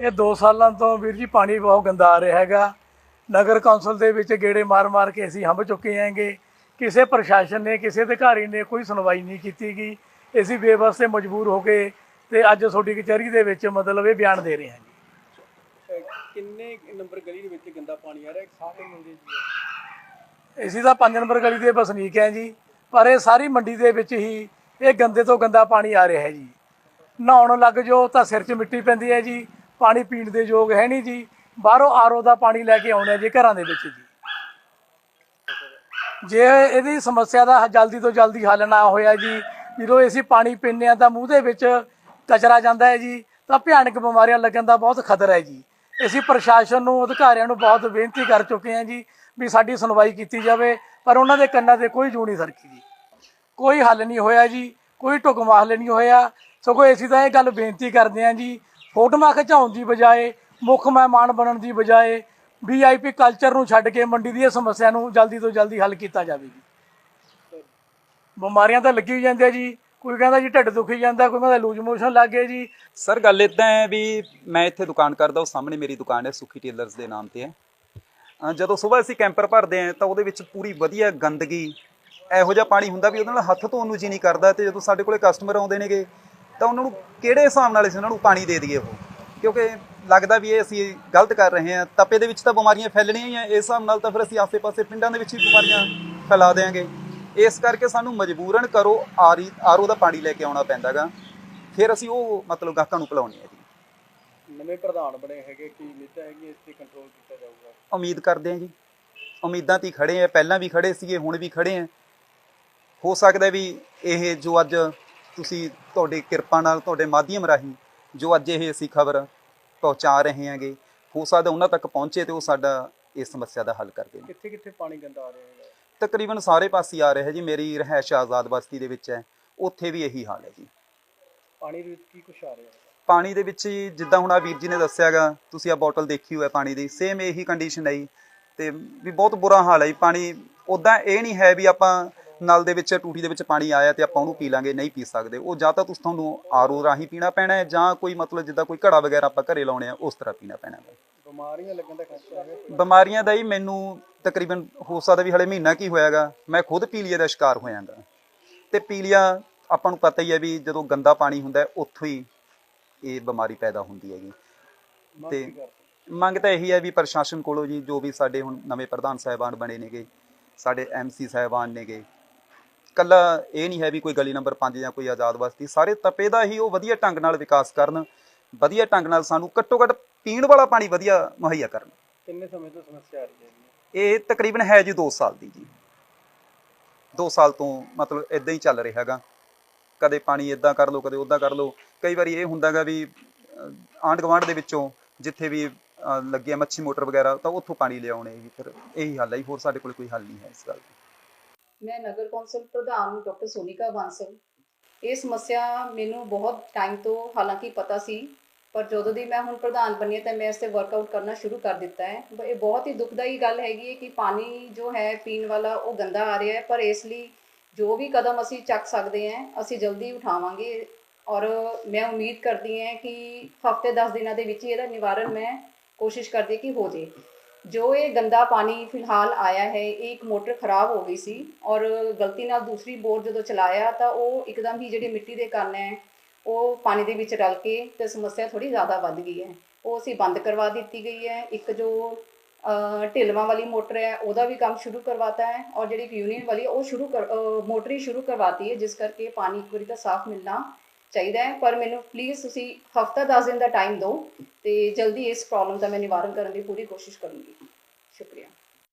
ਇਹ 2 ਸਾਲਾਂ ਤੋਂ ਵੀਰ ਜੀ ਪਾਣੀ ਬਹੁਤ ਗੰਦਾ ਆ ਰਿਹਾ ਹੈਗਾ। ਨਗਰ ਕੌਂਸਲ ਦੇ ਵਿੱਚ ਗੇੜੇ ਮਾਰ-ਮਾਰ ਕੇ ਅਸੀਂ ਹੰਭ ਚੁੱਕੇ ਹੈਗੇ। ਕਿਸੇ ਪ੍ਰਸ਼ਾਸਨ ਨੇ ਕਿਸੇ ਅਧਿਕਾਰੀ ਨੇ ਕੋਈ ਸੁਣਵਾਈ ਨਹੀਂ ਕੀਤੀ ਗਈ ਅਸੀਂ ਬੇਬਸ ਤੇ ਮਜਬੂਰ ਹੋ ਗਏ ਤੇ ਅੱਜ ਤੁਹਾਡੀ ਕਚਹਿਰੀ ਦੇ ਵਿੱਚ ਮਤਲਬ ਇਹ ਬਿਆਨ ਦੇ ਰਹੇ ਹਾਂ ਜੀ। ਕਿੰਨੇ ਨੰਬਰ ਗਲੀ ਦੇ ਵਿੱਚ ਗੰਦਾ ਪਾਣੀ ਆ ਰਿਹਾ? ਸਾਰੇ ਮੁੰਡੇ ਜੀ ਅਸੀਂ ਤਾਂ 5 ਨੰਬਰ ਗਲੀ ਦੇ ਵਸਨੀਕ ਹਾਂ ਜੀ। ਪਰ ਇਹ ਸਾਰੀ ਮੰਡੀ ਦੇ ਵਿੱਚ ਹੀ ਇਹ ਗੰਦੇ ਤੋਂ ਗੰਦਾ ਪਾਣੀ ਆ ਰਿਹਾ ਹੈ ਜੀ। ਨਹਾਉਣ ਲੱਗ ਜਾਓ ਤਾਂ ਸਿਰ 'ਚ ਮਿੱਟੀ ਪੈਂਦੀ ਹੈ ਜੀ। ਪਾਣੀ ਪੀਣ ਦੇ ਯੋਗ ਹੈ ਨਹੀਂ ਜੀ। ਬਾਹਰੋਂ ਆਰਓ ਦਾ ਪਾਣੀ ਲੈ ਕੇ ਆਉਣਾ ਜੀ ਘਰਾਂ ਦੇ ਵਿੱਚ ਜੀ। ਜੇ ਇਹਦੀ ਸਮੱਸਿਆ ਦਾ ਜਲਦੀ ਤੋਂ ਜਲਦੀ ਹੱਲ ਨਾ ਹੋਇਆ ਜੀ, ਜਦੋਂ ਅਸੀਂ ਪਾਣੀ ਪੀਂਦੇ ਆ ਤਾਂ ਮੂੰਹ ਦੇ ਵਿੱਚ ਕਚਰਾ ਜਾਂਦਾ ਹੈ ਜੀ, ਤਾਂ ਭਿਆਨਕ ਬਿਮਾਰੀਆਂ ਲੱਗਣ ਦਾ ਬਹੁਤ ਖਤਰਾ ਹੈ ਜੀ। ਅਸੀਂ ਪ੍ਰਸ਼ਾਸਨ ਨੂੰ, ਅਧਿਕਾਰੀਆਂ ਨੂੰ ਬਹੁਤ ਬੇਨਤੀ ਕਰ ਚੁੱਕੇ ਹਾਂ ਜੀ ਵੀ ਸਾਡੀ ਸੁਣਵਾਈ ਕੀਤੀ ਜਾਵੇ, ਪਰ ਉਹਨਾਂ ਦੇ ਕੰਨਾਂ ਤੇ ਕੋਈ ਜੂ ਨਹੀਂ ਸਰਕੀ ਜੀ। ਕੋਈ ਹੱਲ ਨਹੀਂ ਹੋਇਆ ਜੀ, ਕੋਈ ਢੁਕਮਾ ਹੱਲ ਨਹੀਂ ਹੋਇਆ। ਸਗੋਂ ਅਸੀਂ ਤਾਂ ਇਹ ਗੱਲ ਬੇਨਤੀ ਕਰਦੇ ਹਾਂ ਜੀ ਫੋਟੋਆਂ ਖਿਚਾਉਣ ਦੀ ਬਜਾਏ, ਮੁੱਖ ਮਹਿਮਾਨ ਬਣਨ ਦੀ ਬਜਾਏ ਵੀਆਈਪੀ ਕਲਚਰ ਨੂੰ ਛੱਡ ਕੇ ਮੰਡੀ ਦੀਆਂ ਸਮੱਸਿਆ ਨੂੰ ਜਲਦੀ ਤੋਂ ਜਲਦੀ ਹੱਲ ਕੀਤਾ ਜਾਵੇ ਜੀ ਬਿਮਾਰੀਆਂ ਤਾਂ ਲੱਗੀ ਜਾਂਦੀਆਂ ਜੀ, ਕੋਈ ਕਹਿੰਦਾ ਜੀ ਢਿੱਡ ਦੁਖੀ ਜਾਂਦਾ, ਕੋਈ ਕਹਿੰਦਾ ਲੂਜ ਮੋਸ਼ਨ ਲੱਗ ਗਏ ਜੀ। ਸਰ ਗੱਲ ਇਦਾਂ ਹੈ ਵੀ ਮੈਂ ਇੱਥੇ ਦੁਕਾਨ ਕਰਦਾ, ਉਹ ਸਾਹਮਣੇ ਮੇਰੀ ਦੁਕਾਨ ਹੈ, ਸੁਖੀ ਟੇਲਰਸ ਦੇ ਨਾਮ ਤੇ ਹੈ। ਜਦੋਂ ਸਵੇਰ ਅਸੀਂ ਕੈਂਪਰ ਭਰਦੇ ਆ ਤਾਂ ਉਹਦੇ ਵਿੱਚ ਪੂਰੀ ਵਧੀਆ ਗੰਦਗੀ, ਇਹੋ ਜਿਹਾ ਪਾਣੀ ਹੁੰਦਾ ਵੀ ਉਹਦੇ ਨਾਲ ਹੱਥ ਧੋਣ ਨੂੰ ਜੀ ਨਹੀਂ ਕਰਦਾ ਤੇ ਜਦੋਂ ਸਾਡੇ ਕੋਲੇ ਕਸਟਮਰ ਆਉਂਦੇ ਨੇਗੇ ਤਾਂ ਉਹਨਾਂ ਨੂੰ ਕਿਹੜੇ ਹਿਸਾਬ ਨਾਲ ਅਸੀਂ ਉਹਨਾਂ ਨੂੰ ਪਾਣੀ ਦੇ ਦਈਏ ਉਹ? ਕਿਉਂਕਿ ਲੱਗਦਾ ਵੀ ਇਹ ਅਸੀਂ ਗਲਤ ਕਰ ਰਹੇ ਹਾਂ। ਤਪੇ ਦੇ ਵਿੱਚ ਤਾਂ ਬਿਮਾਰੀਆਂ ਫੈਲਣੀਆਂ ਹੀ ਆ। ਇਸ ਹਿਸਾਬ ਨਾਲ ਤਾਂ ਫਿਰ ਅਸੀਂ ਆਸੇ-ਪਾਸੇ ਪਿੰਡਾਂ ਦੇ ਵਿੱਚ ਹੀ ਬਿਮਾਰੀਆਂ ਫੈਲਾ ਦੇਾਂਗੇ ਇਸ ਕਰਕੇ ਸਾਨੂੰ ਮਜਬੂਰਨ ਕਰੋ ਆਰੀ ਆਰਓ ਦਾ ਪਾਣੀ ਲੈ ਕੇ ਆਉਣਾ ਪੈਂਦਾਗਾ। ਫਿਰ ਅਸੀਂ ਉਹ ਮਤਲਬ ਗਾਹਕਾਂ ਨੂੰ ਪਿਲਾਉਣੀ ਹੈ ਜੀ। ਨਵੇਂ ਪ੍ਰਧਾਨ ਬਣੇ ਹੈਗੇ ਕੀ ਉਮੀਦਾਂ ਹੈਗੀਆਂ ਇਸ ਤੇ ਕੰਟਰੋਲ ਕੀਤਾ ਜਾਊਗਾ? ਉਮੀਦ ਕਰਦੇ ਹਾਂ ਜੀ। ਉਮੀਦਾਂ ਤੇ ਖੜੇ ਆ। ਪਹਿਲਾਂ ਵੀ ਖੜੇ ਸੀਗੇ ਹੁਣ ਵੀ ਖੜੇ ਆ। ਹੋ ਸਕਦਾ ਵੀ ਇਹ ਜੋ ਅੱਜ ਤੁਸੀਂ ਤੁਹਾਡੀ ਕਿਰਪਾ ਨਾਲ ਤੁਹਾਡੇ ਮਾਧਿਅਮ ਰਾਹੀਂ ਜੋ ਅੱਜ ਇਹ ਅਸੀਂ ਖਬਰ ਪਹੁੰਚਾ ਰਹੇ ਹਾਂਗੇ ਹੋ ਸਕਦਾ ਉਹਨਾਂ ਤੱਕ ਪਹੁੰਚੇ ਤੇ ਉਹ ਸਾਡਾ ਇਸ ਸਮੱਸਿਆ ਦਾ ਹੱਲ ਕਰ ਦੇਣ। ਕਿੱਥੇ ਕਿੱਥੇ ਪਾਣੀ ਗੰਦਾ ਆ ਰਿਹਾ ਹੈ ਤਕਰੀਬਨ ਸਾਰੇ ਪਾਸੇ ਆ ਰਿਹਾ ਜੀ ਮੇਰੀ ਰਹਿائش ਆਜ਼ਾਦ ਬਸਤੀ ਦੇ ਵਿੱਚ ਹੈ ਉੱਥੇ ਵੀ ਇਹੀ ਹਾਲ ਹੈ ਜੀ। ਪਾਣੀ ਦੇ ਵਿੱਚ ਕੀ ਕੁਛ ਆ ਰਿਹਾ ਹੈ ਪਾਣੀ ਦੇ ਵਿੱਚ ਜਿੱਦਾਂ ਹੁਣ ਆ ਵੀਰ ਜੀ ਨੇ ਦੱਸਿਆਗਾ ਤੁਸੀਂ ਆ ਬੋਟਲ ਦੇਖੀ ਹੋਇਆ ਪਾਣੀ ਦੀ ਸੇਮ ਇਹੀ ਕੰਡੀਸ਼ਨ ਹੈ ਜੀ। ਤੇ ਵੀ ਬਹੁਤ ਬੁਰਾ ਹਾਲ ਹੈ ਜੀ ਪਾਣੀ ਉਦਾਂ ਇਹ ਨਹੀਂ ਹੈ ਵੀ ਆਪਾਂ ਨਲ ਦੇ ਵਿੱਚ ਟੂਟੀ ਦੇ ਵਿੱਚ ਪਾਣੀ ਆਇਆ ਤੇ ਆਪਾਂ ਉਹਨੂੰ ਪੀ ਲਾਂਗੇ ਨਹੀਂ ਪੀ ਸਕਦੇ। ਉਹ ਜਾਂ ਤਾਂ ਤੁਸੀਂ ਤੁਹਾਨੂੰ ਆਰਓ ਰਾਹੀਂ ਪੀਣਾ ਪੈਣਾ ਹੈ ਜਾਂ ਕੋਈ ਮਤਲਬ ਜਿੱਦਾਂ ਕੋਈ ਘੜਾ ਵਗੈਰਾ ਆਪਾਂ ਘਰੇ ਲਾਉਣੇ ਆ ਉਸ ਤਰ੍ਹਾਂ ਪੀਣਾ ਪੈਣਾ ਹੈ। ਬਿਮਾਰੀਆਂ ਲੱਗਣ ਦਾ ਖਤਰਾ ਹੈਗਾ ਬਿਮਾਰੀਆਂ ਦਾ ਹੀ ਮੈਨੂੰ ਤਕਰੀਬਨ ਹੋ ਸਕਦਾ ਵੀ ਹਲੇ ਮਹੀਨਾ ਕੀ ਹੋਇਆਗਾ ਮੈਂ ਖੁਦ ਪੀਲੀਏ ਦਾ ਸ਼ਿਕਾਰ ਹੋਇਆਗਾ। ਤੇ ਪੀਲੀਆ ਆਪਾਂ ਨੂੰ ਪਤਾ ਹੀ ਹੈ ਵੀ ਜਦੋਂ ਗੰਦਾ ਪਾਣੀ ਹੁੰਦਾ ਉੱਥੋਂ ਹੀ ਇਹ ਬਿਮਾਰੀ ਪੈਦਾ ਹੁੰਦੀ ਹੈਗੀ। ਤੇ? ਮੰਗ ਤਾਂ ਇਹੀ ਹੈ ਵੀ ਪ੍ਰਸ਼ਾਸਨ ਕੋਲੋਂ ਜੀ ਜੋ ਵੀ ਸਾਡੇ ਹੁਣ ਨਵੇਂ ਪ੍ਰਧਾਨ ਸਾਹਿਬਾਨ ਬਣੇ ਨੇਗੇ ਸਾਡੇ ਐਮਸੀ ਸਾਹਿਬਾਨ ਨੇਗੇ ਕੱਲਾ ਇਹ ਨਹੀਂ ਹੈ ਵੀ ਕੋਈ ਗਲੀ ਨੰਬਰ 5 ਜਾਂ ਕੋਈ ਆਜ਼ਾਦ ਬਸਤੀ ਸਾਰੇ ਤਪੇ ਦਾ ਹੀ ਉਹ ਵਧੀਆ ਢੰਗ ਨਾਲ ਵਿਕਾਸ ਕਰਨ ਵਧੀਆ ਢੰਗ ਨਾਲ ਸਾਨੂੰ ਘੱਟੋ ਘੱਟ ਪੀਣ ਵਾਲਾ ਪਾਣੀ ਵਧੀਆ ਮੁਹੱਈਆ ਕਰਨ। ਕਿੰਨੇ ਸਮੇਂ ਤੋਂ ਸਮੱਸਿਆ ਆ ਰਹੀ ਹੈ ਇਹ ਤਕਰੀਬਨ ਹੈ ਜੀ 2 ਸਾਲ ਦੀ ਜੀ। 2 ਸਾਲ ਤੋਂ ਮਤਲਬ ਇਦਾਂ ਹੀ ਚੱਲ ਰਿਹਾ ਹੈਗਾ। ਕਦੇ ਪਾਣੀ ਇਦਾਂ ਕਰ ਲਓ ਕਦੇ ਉਦਾਂ ਕਰ ਲਓ। ਕਈ ਵਾਰੀ ਇਹ ਹੁੰਦਾਗਾ ਵੀ ਆਂਡ ਗਵਾਂਡ ਦੇ ਵਿੱਚੋਂ ਜਿੱਥੇ ਵੀ ਲੱਗੀ ਮੱਛੀ ਮੋਟਰ ਵਗੈਰਾ ਤਾਂ ਉੱਥੋਂ ਪਾਣੀ ਲਿਆਉਣੇ ਜੀ ਫਿਰ ਇਹੀ ਹੱਲ ਹੈ ਹੋਰ ਸਾਡੇ ਕੋਲ ਕੋਈ ਹੱਲ ਨਹੀਂ ਹੈ ਇਸ ਗੱਲ ਦਾ। ਮੈਂ ਨਗਰ ਕੌਂਸਲ ਪ੍ਰਧਾਨ ਡਾਕਟਰ ਸੋਨਿਕਾ ਬਾਂਸਲ। ਇਹ ਸਮੱਸਿਆ ਮੈਨੂੰ ਬਹੁਤ ਟਾਈਮ ਤੋਂ ਹਾਲਾਂਕਿ ਪਤਾ ਸੀ, ਪਰ ਜਦੋਂ ਦੀ ਮੈਂ ਹੁਣ ਪ੍ਰਧਾਨ ਬਣੀ ਤਾਂ ਮੈਂ ਇਸ ਤੇ ਵਰਕਆਊਟ ਕਰਨਾ ਸ਼ੁਰੂ ਕਰ ਦਿੱਤਾ ਹੈ। ਇਹ ਬਹੁਤ ਹੀ ਦੁਖਦਾਈ ਗੱਲ ਹੈਗੀ ਹੈ ਕਿ ਪਾਣੀ ਜੋ ਹੈ ਪੀਣ ਵਾਲਾ ਉਹ ਗੰਦਾ ਆ ਰਿਹਾ ਹੈ, ਪਰ ਇਸ ਲਈ ਜੋ ਵੀ ਕਦਮ ਅਸੀਂ ਚੱਕ ਸਕਦੇ ਹਾਂ, ਅਸੀਂ ਜਲਦੀ ਉਠਾਵਾਂਗੇ। ਔਰ ਮੈਂ ਉਮੀਦ ਕਰਦੀ ਹਾਂ ਕਿ ਹਫ਼ਤੇ 10 ਦਿਨਾਂ ਦੇ ਵਿੱਚ ਹੀ ਇਹਦਾ ਨਿਵਾਰਨ ਮੈਂ ਕੋਸ਼ਿਸ਼ ਕਰਦੀ ਕਿ ਹੋ ਜੇ। ਜੋ ਇਹ ਗੰਦਾ ਪਾਣੀ ਫਿਲਹਾਲ ਆਇਆ ਹੈ ਇਹ ਇੱਕ ਮੋਟਰ ਖਰਾਬ ਹੋ ਗਈ ਸੀ ਔਰ ਗਲਤੀ ਨਾਲ ਦੂਸਰੀ ਬੋਰ ਜਦੋਂ ਚਲਾਇਆ ਤਾਂ ਉਹ ਇੱਕਦਮ ਹੀ ਜਿਹੜੀ ਮਿੱਟੀ ਦੇ ਕਣ ਹੈ ਉਹ ਪਾਣੀ ਦੇ ਵਿੱਚ ਰਲ ਕੇ ਤੇ ਸਮੱਸਿਆ ਥੋੜੀ ਜ਼ਿਆਦਾ ਵੱਧ ਗਈ ਹੈ। ਉਹ ਅਸੀਂ ਬੰਦ ਕਰਵਾ ਦਿੱਤੀ ਗਈ ਹੈ। ਇੱਕ ਜੋ ਅ, ਢਿਲਵਾਂ ਵਾਲੀ ਮੋਟਰ ਹੈ ਉਹਦਾ ਵੀ ਕੰਮ ਸ਼ੁਰੂ ਕਰਵਾਤਾ ਹੈ ਔਰ ਜਿਹੜੀ ਇੱਕ ਯੂਨੀਅਨ ਵਾਲੀ ਉਹ ਸ਼ੁਰੂ ਕਰ ਮੋਟਰ ਹੀ ਸ਼ੁਰੂ ਕਰਵਾਤੀ ਹੈ ਜਿਸ ਕਰਕੇ ਪਾਣੀ ਇੱਕ ਵਾਰੀ ਤਾਂ ਸਾਫ਼ ਮਿਲਣਾ ਚਾਹੀਦਾ ਹੈ, ਪਰ ਮੈਨੂੰ ਪਲੀਜ਼ ਤੁਸੀਂ ਹਫਤਾ 10 ਦਿਨ ਦਾ ਟਾਈਮ ਦਿਓ ਤੇ ਜਲਦੀ ਇਸ ਪ੍ਰੋਬਲਮ ਦਾ ਮੈਂ ਨਿਵਾਰਨ ਕਰਨ ਦੀ ਪੂਰੀ ਕੋਸ਼ਿਸ਼ ਕਰੂੰਗੀ। ਸ਼ੁਕਰੀਆ।